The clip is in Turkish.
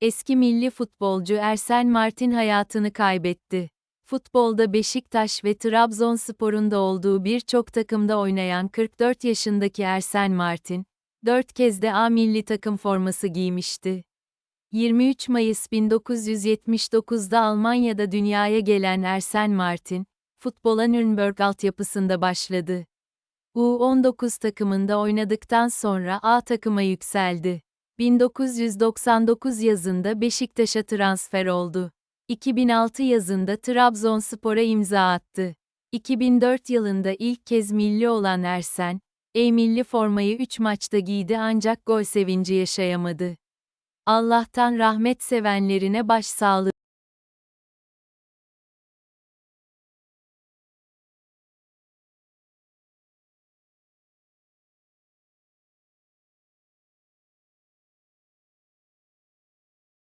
Eski milli futbolcu Ersen Martin hayatını kaybetti. Futbolda Beşiktaş ve Trabzonspor'un da olduğu birçok takımda oynayan 44 yaşındaki Ersen Martin, 4 kez de A milli takım forması giymişti. 23 Mayıs 1979'da Almanya'da dünyaya gelen Ersen Martin, futbola Nürnberg altyapısında başladı. U19 takımında oynadıktan sonra A takıma yükseldi. 1999 yazında Beşiktaş'a transfer oldu. 2006 yazında Trabzonspor'a imza attı. 2004 yılında ilk kez milli olan Ersen, E milli formayı 3 maçta giydi ancak gol sevinci yaşayamadı. Allah'tan rahmet sevenlerine başsağlığı